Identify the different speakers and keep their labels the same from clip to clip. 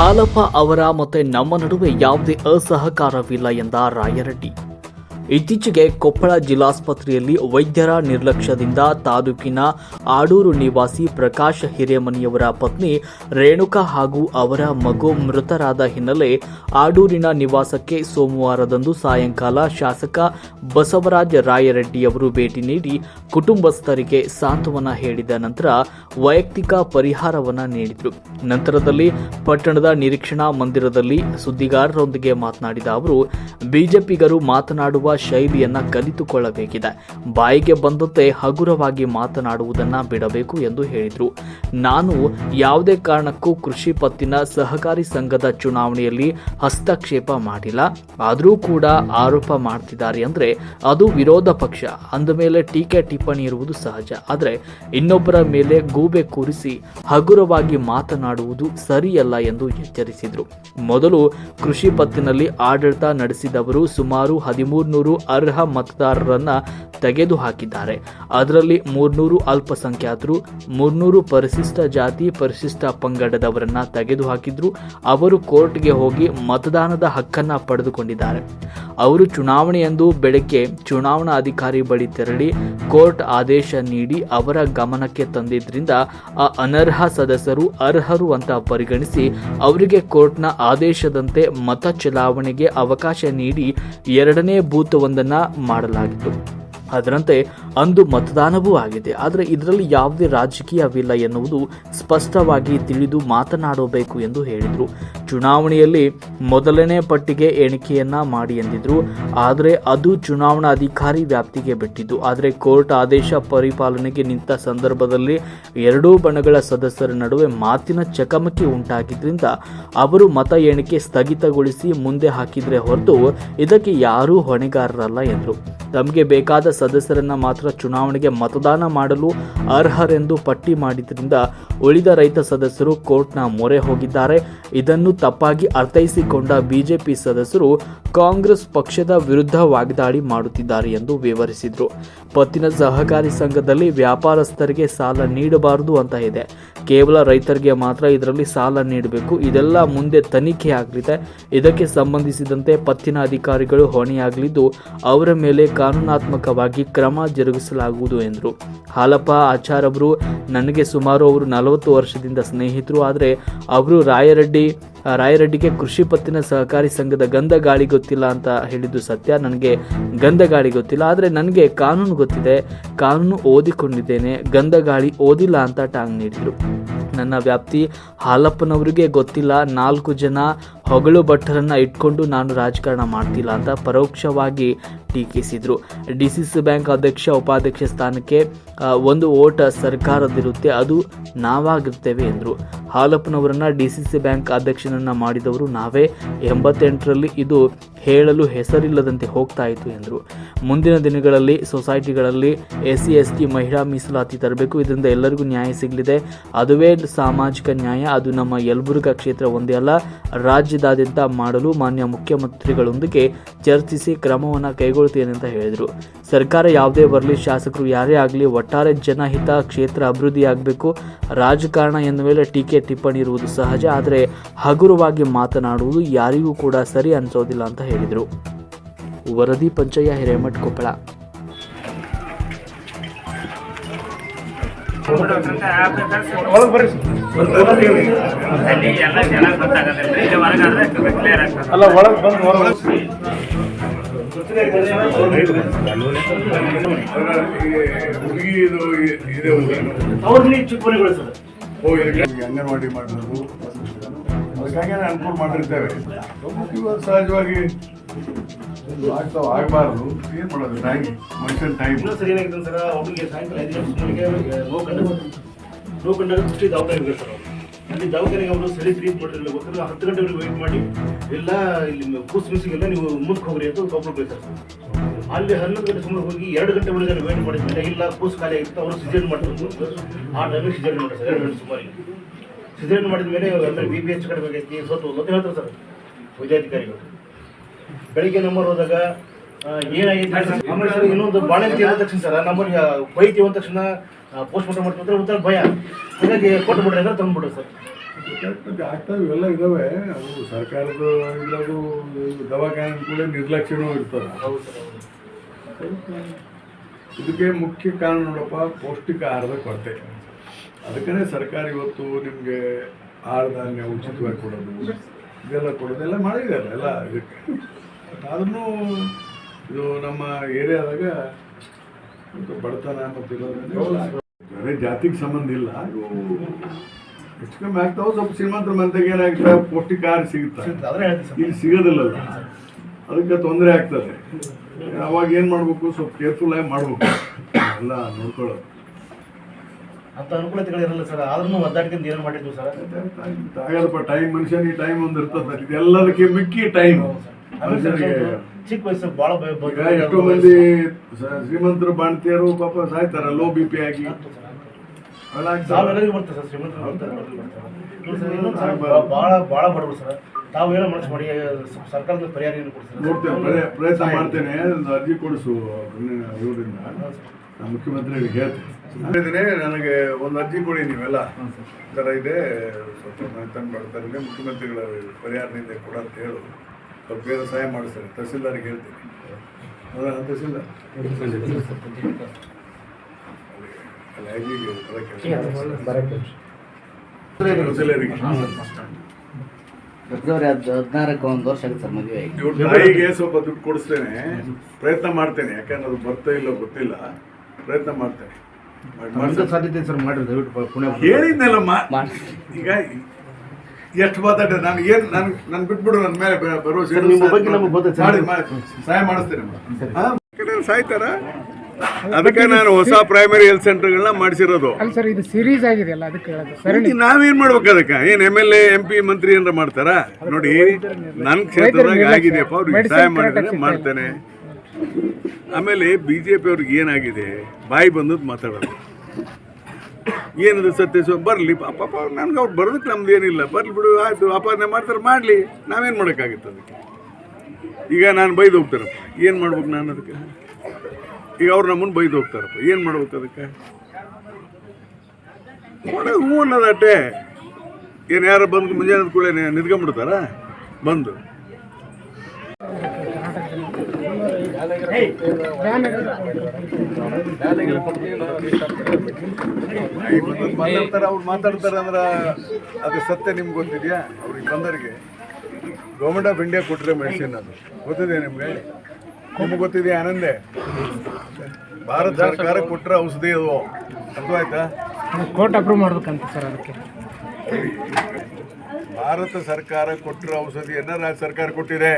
Speaker 1: ಹಾಲಪ್ಪ ಅವರ ಮತ್ತೆ ನಮ್ಮ ನಡುವೆ ಯಾವುದೇ ಅಸಹಕಾರವಿಲ್ಲ ಎಂದ ರಾಯರೆಡ್ಡಿ. ಇತ್ತೀಚೆಗೆ ಕೊಪ್ಪಳ ಜಿಲ್ಲಾಸ್ಪತ್ರೆಯಲ್ಲಿ ವೈದ್ಯರ ನಿರ್ಲಕ್ಷ್ಯದಿಂದ ತಾಲೂಕಿನ ಆಡೂರು ನಿವಾಸಿ ಪ್ರಕಾಶ್ ಹಿರೇಮನಿಯವರ ಪತ್ನಿ ರೇಣುಕಾ ಹಾಗೂ ಅವರ ಮಗು ಮೃತರಾದ ಹಿನ್ನೆಲೆ ಆಡೂರಿನ ನಿವಾಸಕ್ಕೆ ಸೋಮವಾರದಂದು ಸಾಯಂಕಾಲ ಶಾಸಕ ಬಸವರಾಜ ರಾಯರೆಡ್ಡಿಯವರು ಭೇಟಿ ನೀಡಿ ಕುಟುಂಬಸ್ಥರಿಗೆ ಸಾಂತ್ವನ ಹೇಳಿದ ನಂತರ ವೈಯಕ್ತಿಕ ಪರಿಹಾರವನ್ನು ನೀಡಿದರು. ನಂತರದಲ್ಲಿ ಪಟ್ಟಣದ ನಿರೀಕ್ಷಣಾ ಮಂದಿರದಲ್ಲಿ ಸುದ್ದಿಗಾರರೊಂದಿಗೆ ಮಾತನಾಡಿದ ಅವರು, ಬಿಜೆಪಿಗರು ಮಾತನಾಡುವ ಶೈಲಿಯನ್ನ ಕಲಿತುಕೊಳ್ಳಬೇಕಿದೆ. ಬಾಯಿಗೆ ಬಂದಂತೆ ಹಗುರವಾಗಿ ಮಾತನಾಡುವುದನ್ನ ಬಿಡಬೇಕು ಎಂದು ಹೇಳಿದರು. ನಾನು ಯಾವುದೇ ಕಾರಣಕ್ಕೂ ಕೃಷಿ ಪತ್ತಿನ ಸಹಕಾರಿ ಸಂಘದ ಚುನಾವಣೆಯಲ್ಲಿ ಹಸ್ತಕ್ಷೇಪ ಮಾಡಿಲ್ಲ. ಆದರೂ ಕೂಡ ಆರೋಪ ಮಾಡ್ತಿದ್ದಾರೆ ಅಂದರೆ ಅದು ವಿರೋಧ ಪಕ್ಷ. ಅಂದ ಮೇಲೆ ಟೀಕೆ ಟಿಪ್ಪಣಿ ಇರುವುದು ಸಹಜ. ಆದರೆ ಇನ್ನೊಬ್ಬರ ಮೇಲೆ ಗೂಬೆ ಕೂರಿಸಿ ಹಗುರವಾಗಿ ಮಾತನಾಡುವುದು ಸರಿಯಲ್ಲ ಎಂದು ಎಚ್ಚರಿಸಿದರು. ಮೊದಲು ಕೃಷಿ ಪತ್ತಿನಲ್ಲಿ ಆಡಳಿತ ನಡೆಸಿದವರು ಸುಮಾರು ಹದಿಮೂರ್ನೂರು ಅರ್ಹ ಮತದಾರರನ್ನ ತೆಗೆದುಹಾಕಿದ್ದಾರೆ. ಅದರಲ್ಲಿ ಮೂರ್ನೂರು ಅಲ್ಪಸಂಖ್ಯಾತರು, ಮೂರ್ನೂರು ಪರಿಶಿಷ್ಟ ಜಾತಿ, ಪರಿಶಿಷ್ಟ ಪಂಗಡದವರನ್ನ ತೆಗೆದುಹಾಕಿದ್ರು. ಅವರು ಕೋರ್ಟ್ಗೆ ಹೋಗಿ ಮತದಾನದ ಹಕ್ಕನ್ನ ಪಡೆದುಕೊಂಡಿದ್ದಾರೆ. ಅವರು ಚುನಾವಣೆಯಂದು ಬೆಳಗ್ಗೆ ಚುನಾವಣಾ ಅಧಿಕಾರಿ ಬಳಿ ತೆರಳಿ ಕೋರ್ಟ್ ಆದೇಶ ನೀಡಿ ಅವರ ಗಮನಕ್ಕೆ ತಂದಿದ್ರಿಂದ ಆ ಅನರ್ಹ ಸದಸ್ಯರು ಅರ್ಹರು ಅಂತ ಪರಿಗಣಿಸಿ ಅವರಿಗೆ ಕೋರ್ಟ್ನ ಆದೇಶದಂತೆ ಮತ ಚಲಾವಣೆಗೆ ಅವಕಾಶ ನೀಡಿ ಎರಡನೇ ಬೂತ್ ಒಂದನ್ನ ಮಾಡಲಾಗಿತ್ತು. ಅದರಂತೆ ಅಂದು ಮತದಾನವೂ ಆಗಿದೆ. ಆದರೆ ಇದರಲ್ಲಿ ಯಾವುದೇ ರಾಜಕೀಯವಿಲ್ಲ ಎನ್ನುವುದು ಸ್ಪಷ್ಟವಾಗಿ ತಿಳಿದು ಮಾತನಾಡಬೇಕು ಎಂದು ಹೇಳಿದರು. ಚುನಾವಣೆಯಲ್ಲಿ ಮೊದಲನೇ ಪಟ್ಟಿಗೆ ಎಣಿಕೆಯನ್ನ ಮಾಡಿ ಎಂದಿದ್ರು. ಆದರೆ ಅದು ಚುನಾವಣಾ ಅಧಿಕಾರಿ ವ್ಯಾಪ್ತಿಗೆ ಬಿಟ್ಟಿದ್ದು. ಆದರೆ ಕೋರ್ಟ್ ಆದೇಶ ಪರಿಪಾಲನೆಗೆ ನಿಂತ ಸಂದರ್ಭದಲ್ಲಿ ಎರಡೂ ಬಣಗಳ ಸದಸ್ಯರ ನಡುವೆ ಮಾತಿನ ಚಕಮಕಿ ಉಂಟಾಗಿದ್ದರಿಂದ ಅವರು ಮತ ಎಣಿಕೆ ಸ್ಥಗಿತಗೊಳಿಸಿ ಮುಂದೆ ಹಾಕಿದ್ರೆ ಹೊರತು ಇದಕ್ಕೆ ಯಾರೂ ಹೊಣೆಗಾರರಲ್ಲ ಎಂದರು. ತಮಗೆ ಬೇಕಾದ ಸದಸ್ಯರನ್ನ ಮಾತ್ರ ಚುನಾವಣೆಗೆ ಮತದಾನ ಮಾಡಲು ಅರ್ಹರೆಂದು ಪಟ್ಟಿ ಮಾಡಿದ್ರಿಂದ ಉಳಿದ ರೈತ ಸದಸ್ಯರು ಕೋರ್ಟ್ನ ಮೊರೆ ಹೋಗಿದ್ದಾರೆ. ಇದನ್ನು ತಪ್ಪಾಗಿ ಅರ್ಥೈಸಿಕೊಂಡ ಬಿಜೆಪಿ ಸದಸ್ಯರು ಕಾಂಗ್ರೆಸ್ ಪಕ್ಷದ ವಿರುದ್ಧ ವಾಗ್ದಾಳಿ ಮಾಡುತ್ತಿದ್ದಾರೆ ಎಂದು ವಿವರಿಸಿದರು. ಪತ್ತಿನ ಸಹಕಾರಿ ಸಂಘದಲ್ಲಿ ವ್ಯಾಪಾರಸ್ಥರಿಗೆ ಸಾಲ ನೀಡಬಾರದು ಅಂತ ಇದೆ. ಕೇವಲ ರೈತರಿಗೆ ಮಾತ್ರ ಇದರಲ್ಲಿ ಸಾಲ ನೀಡಬೇಕು. ಇದೆಲ್ಲ ಮುಂದೆ ತನಿಖೆ ಆಗಲಿದೆ. ಇದಕ್ಕೆ ಸಂಬಂಧಿಸಿದಂತೆ ಪತ್ತಿನ ಅಧಿಕಾರಿಗಳು ಹೊಣೆಯಾಗಲಿದ್ದು, ಅವರ ಮೇಲೆ ಕಾನೂನಾತ್ಮಕವಾಗಿ ಕ್ರಮ ಜರುಗಿಸಲಾಗುವುದು ಎಂದರು. ಹಾಲಪ್ಪ ಆಚಾರ್ ಅವರು, ನನಗೆ ಸುಮಾರು ಅವರು ನಲವತ್ತು ವರ್ಷದಿಂದ ಸ್ನೇಹಿತರು, ಆದರೆ ಅವರು ರಾಯರೆಡ್ಡಿ ರಾಯರೆಡ್ಡಿಗೆ ಕೃಷಿ ಪತ್ತಿನ ಸಹಕಾರಿ ಸಂಘದ ಗಂಧ ಗಾಳಿ ಗೊತ್ತಿಲ್ಲ ಅಂತ ಹೇಳಿದ್ದು ಸತ್ಯ. ನನಗೆ ಗಂಧ ಗಾಳಿ ಗೊತ್ತಿಲ್ಲ. ಆದರೆ ನನಗೆ ಕಾನೂನು ಗೊತ್ತಿದೆ. ಕಾನೂನು ಓದಿಕೊಂಡಿದ್ದೇನೆ. ಗಂಧ ಗಾಳಿ ಓದಿಲ್ಲ ಅಂತ ಟಾಂಗ್ ನೀಡಿದರು. ನನ್ನ ವ್ಯಾಪ್ತಿ ಹಾಲಪ್ಪನವರಿಗೆ ಗೊತ್ತಿಲ್ಲ. ನಾಲ್ಕು ಜನ ಹೊಗಳು ಭಟ್ಟರನ್ನು ಇಟ್ಕೊಂಡು ನಾನು ರಾಜಕಾರಣ ಮಾಡ್ತಿಲ್ಲ ಅಂತ ಪರೋಕ್ಷವಾಗಿ ಟೀಕಿಸಿದರು. ಡಿ ಸಿ ಸಿ ಬ್ಯಾಂಕ್ ಅಧ್ಯಕ್ಷ, ಉಪಾಧ್ಯಕ್ಷ ಸ್ಥಾನಕ್ಕೆ ಒಂದು ಓಟ ಸರ್ಕಾರದಿರುತ್ತೆ ಅದು ನಾವಾಗಿರ್ತೇವೆ ಎಂದರು. ಹಾಲಪ್ಪನವರನ್ನ ಡಿ ಸಿ ಸಿ ಬ್ಯಾಂಕ್ ಅಧ್ಯಕ್ಷನನ್ನ ಮಾಡಿದವರು ನಾವೇ. ಎಂಬತ್ತೆಂಟರಲ್ಲಿ ಇದು ಹೇಳಲು ಹೆಸರಿಲ್ಲದಂತೆ ಹೋಗ್ತಾ ಇತ್ತು ಎಂದರು. ಮುಂದಿನ ದಿನಗಳಲ್ಲಿ ಸೊಸೈಟಿಗಳಲ್ಲಿ ಎಸ್ ಸಿ ಎಸ್ ಟಿ ಮಹಿಳಾ ಮೀಸಲಾತಿ ತರಬೇಕು. ಇದರಿಂದ ಎಲ್ಲರಿಗೂ ನ್ಯಾಯ ಸಿಗಲಿದೆ. ಅದುವೇ ಸಾಮಾಜಿಕ ನ್ಯಾಯ, ಅದು ನಮ್ಮ ಯಲಬುರ್ಗಾ ಕ್ಷೇತ್ರ ಒಂದೇ ಅಲ್ಲ, ರಾಜ್ಯದಾದ್ಯಂತ ಮಾಡಲು ಮಾನ್ಯ ಮುಖ್ಯಮಂತ್ರಿಗಳೊಂದಿಗೆ ಚರ್ಚಿಸಿ ಕ್ರಮವನ್ನು ಕೈಗೊಳ್ಳುತ್ತೇನೆ ಅಂತ ಹೇಳಿದರು. ಸರ್ಕಾರ ಯಾವುದೇ ಬರಲಿ, ಶಾಸಕರು ಯಾರೇ ಆಗಲಿ, ಒಟ್ಟಾರೆ ಜನಹಿತ ಕ್ಷೇತ್ರ ಅಭಿವೃದ್ಧಿಯಾಗಬೇಕು. ರಾಜಕಾರಣ ಎಂದ ಮೇಲೆ ಟೀಕೆ ಟಿಪ್ಪಣಿ ಇರುವುದು ಸಹಜ ಆದರೆ ಹಗುರವಾಗಿ ಮಾತನಾಡುವುದು ಯಾರಿಗೂ ಕೂಡ ಸರಿ ಅನಿಸೋದಿಲ್ಲ ಅಂತ ಹೇಳಿದರು. ವರದಿ ಪಂಚಯ್ಯ ಹಿರೇಮಠ್ ಕೊಪ್ಪಳ.
Speaker 2: ಅಲ್ಲಿ
Speaker 3: ಒಳಗೆ ಬಂದು
Speaker 4: ಹುಡುಗಿ ಇದು ಇದೆ ಅಂಗನವಾಡಿ ಮಾಡಬೇಕು ಅದಕ್ಕಾಗಿ ಅನುಕೂಲ ಮಾಡಿರ್ತೇವೆ. ಸಹಜವಾಗಿ ಆಗ್ತಾವ ಆಗಬಾರ್ದು. ಏನ್ ಮಾಡೋದು? ಟೈಮ್ ಮನುಷ್ಯನ ಟೈಮ್
Speaker 3: ಅವ್ರು. ಅಲ್ಲಿ ದವಾಖಾನೆಗೆ ಅವರು ಸರಿ ಸರಿ ಮಾಡಿರಲಿಲ್ಲ ಗೊತ್ತಿಲ್ಲ. ಹತ್ತು ಗಂಟೆವರೆಗೆ ವೆಯ್ಟ್ ಮಾಡಿ, ಎಲ್ಲ ಇಲ್ಲಿ ಕೂಸ್ ಮಿಸಿಗೆಲ್ಲ ನೀವು ಮುಂದಕ್ಕೆ ಹೋಗ್ರಿ ಅಂತ ಒಬ್ಬರು ಬೈತಾರೆ ಅಲ್ಲಿ ಹನ್ನೊಂದು ಗಂಟೆ ಸುಮಾರು ಹೋಗಿ ಎರಡು ಗಂಟೆ ಒಳಗೆ ವೇಟ್ ಮಾಡಿದ್ಮೇಲೆ ಇಲ್ಲ ಕೂಸ್ ಖಾಲಿ ಆಗಿತ್ತು ಅವರು ಸಿಜನ್ ಮಾಡಿದ್ರು ಆ ಟೈಮಿಗೆ ಸಿಜನ್ ಮಾಡ್ತಾರೆ ಸರ್ ಎರಡು ಗಂಟೆ ಸುಮಾರಿಗೆ. ಸಿಜನ್ ಮಾಡಿದ ಮೇಲೆ ಅಂದರೆ ಬಿ ಪಿ ಎಚ್ ಕಡಿಮೆ ಆಗೈತಿ ಸೋತು ಅಂತ ಹೇಳ್ತಾರೆ ಸರ್ ವೈದ್ಯಾಧಿಕಾರಿಗಳು. ಬೆಳಿಗ್ಗೆ ನಂಬರ್ ಹೋದಾಗ ಏನಾಗಿತ್ತು ಏನಾಗೈತೆ ಆಮೇಲೆ ಸರ್ ಇನ್ನೊಂದು ಬಾಣಂತಿ ಅಂದ ತಕ್ಷಣ ಸರ್ ನಮ್ಮಲ್ಲಿ ಬೈತೀವಿ ಅಂದ ತಕ್ಷಣ ಪೋಸ್ಟ್ ಮಾರ್ಟಮ್ ಮಾಡ್ತೀವಿ ಅಂದ್ರೆ ಒಂಥರ ಭಯ. ಹಾಗಾಗಿ ಕೊಟ್ಟು ಬಿಡ್ರಿ ಅಂದ್ರೆ ತಂದ್ಬಿಡ್ರಿ ಸರ್.
Speaker 4: ಆಗ್ತಾವೆ ಇವೆಲ್ಲ ಇದಾವೆ. ಅದು ಸರ್ಕಾರದ ಇದ್ರದ್ದು ದವಾಖಾನೆ ಕೂಡ ನಿರ್ಲಕ್ಷ್ಯನೂ ಇರ್ತದೆ. ಇದಕ್ಕೆ ಮುಖ್ಯ ಕಾರಣ ನೋಡಪ್ಪ ಪೌಷ್ಟಿಕ ಆಹಾರದ ಕೊರತೆ. ಅದಕ್ಕೇ ಸರ್ಕಾರ ಇವತ್ತು ನಿಮಗೆ ಆಹಾರ ಧಾನ್ಯ ಉಚಿತವಾಗಿ ಕೊಡೋದು ಇದೆಲ್ಲ ಕೊಡೋದು ಎಲ್ಲ ಮಾಡಿದ್ದಾರೆ ಎಲ್ಲ ಇದಕ್ಕೆ. ಆದ್ರೂ ಇದು ನಮ್ಮ ಏರಿಯಾದಾಗ ಬಡತನ ಮತ್ತು ಇರೋದ್ರಿಂದ ಬೇರೆ ಜಾತಿಗೆ ಸಂಬಂಧ ಇಲ್ಲ. ಇವು ಹೆಚ್ಚು ಕಮ್ಮಿ ಆಗ್ತಾವೆ ಸ್ವಲ್ಪ ಶ್ರೀಮಂತರ ಮನೆಗೆ ಏನಾಗ್ತದೆ ಪೌಷ್ಟಿಕ ಆಹಾರ ಸಿಗುತ್ತೆ? ಇಲ್ಲಿ ಸಿಗೋದಿಲ್ಲಲ್ಲ ಅದಕ್ಕೆ ತೊಂದರೆ ಆಗ್ತದೆ. ಅವಾಗ ಏನು ಮಾಡಬೇಕು? ಸ್ವಲ್ಪ ಕೇರ್ಫುಲ್ ಆಗಿ ಮಾಡ್ಬೇಕು. ಎಲ್ಲ ನೋಡ್ಕೊಳ್ಳೋದು.
Speaker 3: ಅಂತ ಅನುಕೂಲತೆಗಳು ಇರಲ್ಲ ಸರ್. ಆದ್ರೂ ಒದ್ದಾಡ್ಕೊಂಡು ಏನು ಮಾಡಿದ್ವಿ ಸರ್?
Speaker 4: ಆಗಲ್ಲಪ್ಪ. ಟೈಮ್ ಮನುಷ್ಯನಿಗೆ ಟೈಮ್ ಒಂದು ಇರ್ತದೆ ಇದೆಲ್ಲದಕ್ಕೆ ಮಿಕ್ಕಿ ಟೈಮ್ ಮನುಷ್ಯನಿಗೆ
Speaker 3: ಚಿಕ್ಕ ವಯಸ್ಸು ಭಾಳ ಭಯ
Speaker 4: ಎಷ್ಟೋ ಮಂದಿ ಶ್ರೀಮಂತರು ಬಾಣ್ತಿಯರು ಪಾಪ ಸಾಯ್ತಾರ ಲೋ ಬಿ ಪಿ ಆಗಿ.
Speaker 3: ಬರ್ತದೆ ಸರ್. ಶ್ರೀಮಂತರು ಬರ್ತಾರೆ ಬಡವ್ರು ನೋಡಿ ಸರ್ ಇನ್ನೊಂದು ಸರ್ ಬಾ- ಭಾಳ ಭಾಳ ಬಡವರು ಸರ್. ತಾವು ಏನೋ ಮನಸ್ಸು ಮಾಡಿ ಸರ್ಕಾರದ ಪರಿಹಾರ ಏನು ಕೊಡ್ತಾರೆ?
Speaker 4: ನೋಡ್ತೇನೆ ಪ್ರಯ- ಪ್ರಯತ್ನ ಮಾಡ್ತೇನೆ ಒಂದು ಅರ್ಜಿ ಕೊಡಿಸು ಇವರಿಂದ. ನಾನು ಮುಖ್ಯಮಂತ್ರಿಗಳಿಗೆ ಹೇಳ್ತೇನೆ. ಹೇಳಿದ್ದೀನಿ ನನಗೆ ಒಂದು ಅರ್ಜಿ ಕೊಡಿ ನೀವೆಲ್ಲ. ಈ ಥರ ಇದೆ ಸ್ವಲ್ಪ ತಂದು ಮಾಡ್ತಾರೆ ಮುಖ್ಯಮಂತ್ರಿಗಳ ಪರಿಹಾರದಿಂದ ಕೊಡ ಅಂತ ಹೇಳು. ಸ್ವಲ್ಪ ಬೇರೆ ಸಹಾಯ ಮಾಡಿಸ್ತಾರೆ ತಹಸೀಲ್ದಾರಿಗೆ ಹೇಳ್ತೀನಿ. ಹೌದಾ ತಹಸೀಲ್ದಾರ್. ಅಲ್ಲ, ಐಜಿಗೆ ಬರೋಕ್ಕೆ ತಹಸೀಲ್ದಾರಿಗೆ.
Speaker 5: ಫೆಬ್ರವರಿ ಹದ್ ಹದಿನಾರಕ್ಕೆ ಒಂದು ವರ್ಷ ಆಗುತ್ತೆ ಸರ್ ಮದುವೆ ಆಗಿ.
Speaker 4: ಇವ್ರ ತಾಯಿಗೆ ಸ್ವಲ್ಪ ದುಡ್ಡು ಕೊಡಿಸ್ತೇನೆ. ಪ್ರಯತ್ನ ಮಾಡ್ತೇನೆ. ಯಾಕಂದ್ರೆ ಅದು ಬರ್ತಾ ಇಲ್ಲ ಗೊತ್ತಿಲ್ಲ. ಪ್ರಯತ್ನ ಮಾಡ್ತೇನೆ. ಮಾಡ್-.
Speaker 3: ಸಾಧ್ಯತೆ ಸರ್ ಮಾಡಿರಿ ದಯವಿಟ್ಟು ಪುಣ್ಯ
Speaker 4: ಹೇಳಿದ್ನಲ್ಲ ಮಾ-
Speaker 5: ಮಾಡಿ
Speaker 4: ಈಗ ಎಷ್ಟು ಮಾತಾಡ ನಾನು ಏನ್ ನನ್ ನನ್ ಬಿಟ್ಬಿಡು ನನ್ನ ಮೇಲೆ ಬರೋ
Speaker 3: ಸರ್, ನಿಮ್ಮ ಬಗ್ಗೆ ನಮ್ಗೆ ಸರ್.
Speaker 4: ಮಾಡಿ ಮಾಡಿ. ಸಹಾಯ ಮಾಡಿಸ್ತೇನೆ ಹಾ? ಕಡೆ ಸಾಯ್ತಾರ? ಅದಕ್ಕೆ ನಾನು ಹೊಸ ಪ್ರೈಮರಿ ಹೆಲ್ತ್ ಸೆಂಟರ್ಗಳನ್ನ ಮಾಡಿಸಿರೋದು.
Speaker 6: ಅಲ್ಲ ಸರ್ ಇದು ಸೀರೀಸ್ ಆಗಿದೆಯಲ್ಲ ಅದಕ್ಕೆ ಹೇಳೋದು. ಸರಣಿ
Speaker 4: ನಾವೇನ್ ಮಾಡ್ಬೇಕು ಅದಕ್ಕೆ? ಏನ್ M L A M P ಮಂತ್ರಿ ಏನಾರ ಮಾಡ್ತಾರ? ನೋಡಿ ನನ್ನ ಕ್ಷೇತ್ರದಾಗ ಆಗಿದೆಯಪ್ಪ ಅವ್ರಿಗೆ ಸಹಾಯ ಮಾಡಿದ್ರೆ ಮಾಡ್ತೇನೆ. ಆಮೇಲೆ ಬಿ ಜೆ ಪಿ ಅವ್ರಿಗೆ ಏನಾಗಿದೆ? ಬಾಯಿ ಬಂದದ್ದು ಮಾತಾಡೋದು. ಏನದು ಸತ್ಯ? ಸ್ವ ಬರಲಿ ಪಾಪ ನನ್ಗೆ ಅವ್ರು ಬರೋದಕ್ಕೆ ನಮ್ದು ಏನಿಲ್ಲ. ಬರಲಿ ಬಿಡು ಆಯ್ತು ಅಪಾದನೆ ಮಾಡ್ತಾರೆ ಮಾಡಲಿ. ನಾವೇನು ಮಾಡೋಕ್ಕಾಗುತ್ತೆ ಅದಕ್ಕೆ? ಈಗ ನಾನು ಬೈದು ಹೋಗ್ತಾರಪ್ಪ ಏನು ಮಾಡ್ಬೇಕು ನಾನು ಅದಕ್ಕೆ? ಈಗ ಅವ್ರು ನಮ್ಮನ್ನು ಬೈದು ಹೋಗ್ತಾರಪ್ಪ. ಏನು ಮಾಡ್ಬೇಕು ಅದಕ್ಕೆ? ನೋಡೋದು ಹೂ ಅನ್ನೋದಟ್ಟೆ ಏನು ಯಾರು ಬಂದು ಮುಂಜಾನೆ ಕೂಡ ನಿಂತ್ಕೊಂಡ್ಬಿಡ್ತಾರ ಬಂದು. ಮಾತಾಡ್ತಾರೆ ಅವ್ರು ಮಾತಾಡ್ತಾರೆ ಅಂದ್ರೆ ಅದು ಸತ್ಯ ನಿಮ್ಗೆ ಗೊತ್ತಿದೆಯಾ? ಅವ್ರಿಗೆ ಬಂದವರಿಗೆ ಗೌರ್ಮೆಂಟ್ ಆಫ್ ಇಂಡಿಯಾ ಕೊಟ್ಟರೆ ಮೆಡಿಸಿನ್ ಅದು. ಗೊತ್ತಿದೆ ನಿಮಗೆ? ನಿಮ್ಗೆ ಗೊತ್ತಿದೆ ಆನಂದೆ? ಭಾರತ ಸರ್ಕಾರ ಕೊಟ್ಟರೆ ಔಷಧಿ ಅದು. ಆಯ್ತಾ?
Speaker 6: ಕೋರ್ಟ್ ಅಪ್ರೂವ್ ಮಾಡ್ಬೇಕಂತ ಸರ್ ಅದಕ್ಕೆ.
Speaker 4: ಭಾರತ ಸರ್ಕಾರ ಕೊಟ್ಟಿರೋ ಔಷಧಿಯನ್ನ ರಾಜ್ಯ ಸರ್ಕಾರ ಕೊಟ್ಟಿದೆ?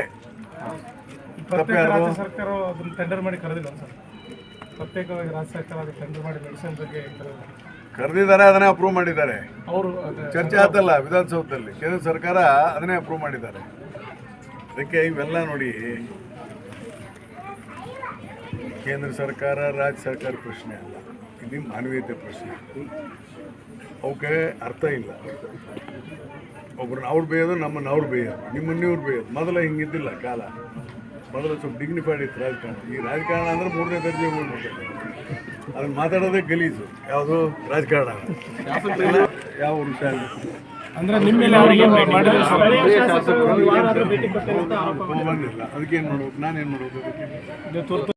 Speaker 7: ಸರ್ಕಾರ ಅದನ್ನ ಟೆಂಡರ್ ಮಾಡಿ ಕರೆದಿಲ್ಲ ಸರ್. ಪ್ರತ್ಯೇಕವಾಗಿ ರಾಜ್ಯ ಸರ್ಕಾರ ಅದು ಟೆಂಡರ್ ಮಾಡಿ ಮೆಡಿಸಿನ್ ಬಗ್ಗೆ
Speaker 4: ಕರೆದಿದ್ದಾರೆ ಅದನ್ನೇ ಅಪ್ರೂವ್ ಮಾಡಿದ್ದಾರೆ.
Speaker 7: ಅವರು
Speaker 4: ಚರ್ಚೆ ಆತಲ್ಲ ವಿಧಾನಸೌಧದಲ್ಲಿ. ಕೇಂದ್ರ ಸರ್ಕಾರ ಅದನ್ನೇ ಅಪ್ರೂವ್ ಮಾಡಿದ್ದಾರೆ. ಅದಕ್ಕೆ ಇವೆಲ್ಲ ನೋಡಿ ಕೇಂದ್ರ ಸರ್ಕಾರ ರಾಜ್ಯ ಸರ್ಕಾರ ಪ್ರಶ್ನೆ ಅಲ್ಲ. ಇದು ಮಾನವೀಯತೆ ಪ್ರಶ್ನೆ. ಅವಕ್ಕೆ ಅರ್ಥ ಇಲ್ಲ. ಒಬ್ರನ್ನ ಅವ್ರು ಬೇಯೋದು ನಮ್ಮನ್ನು ಅವ್ರು ಬೇಯೋದು ನಿಮ್ಮನ್ನ ಇವ್ರು ಬೇಯೋದು. ಮೊದಲ ಹಿಂಗಿದ್ದಿಲ್ಲ ಕಾಲ. ಮೊದಲು ಸ್ವಲ್ಪ ಡಿಗ್ನಿಫೈಡ್ ಇತ್ತು ರಾಜಕಾರಣ. ಈ ರಾಜಕಾರಣ ಅಂದ್ರೆ ಮೂರನೇ ದರ್ಜೆ ಹೋಗ್ಬಿಟ್ಟು ಅದನ್ನ ಮಾತಾಡೋದೇ ಗಲೀಜು. ಯಾವುದು? ರಾಜಕಾರಣ. ಯಾವ ವಿಷಯ
Speaker 6: ಅಂದ್ರೆ ನಿಮ್ಮ ಮೇಲೆ ಅವರಿಗೆ ಮಾಡಿದ್ರೆ
Speaker 4: ಬಂದಿಲ್ಲ ಅದಕ್ಕೆ ಏನು ಮಾಡ್ಬೇಕು ನಾನೇನು ಮಾಡ್ಬೇಕು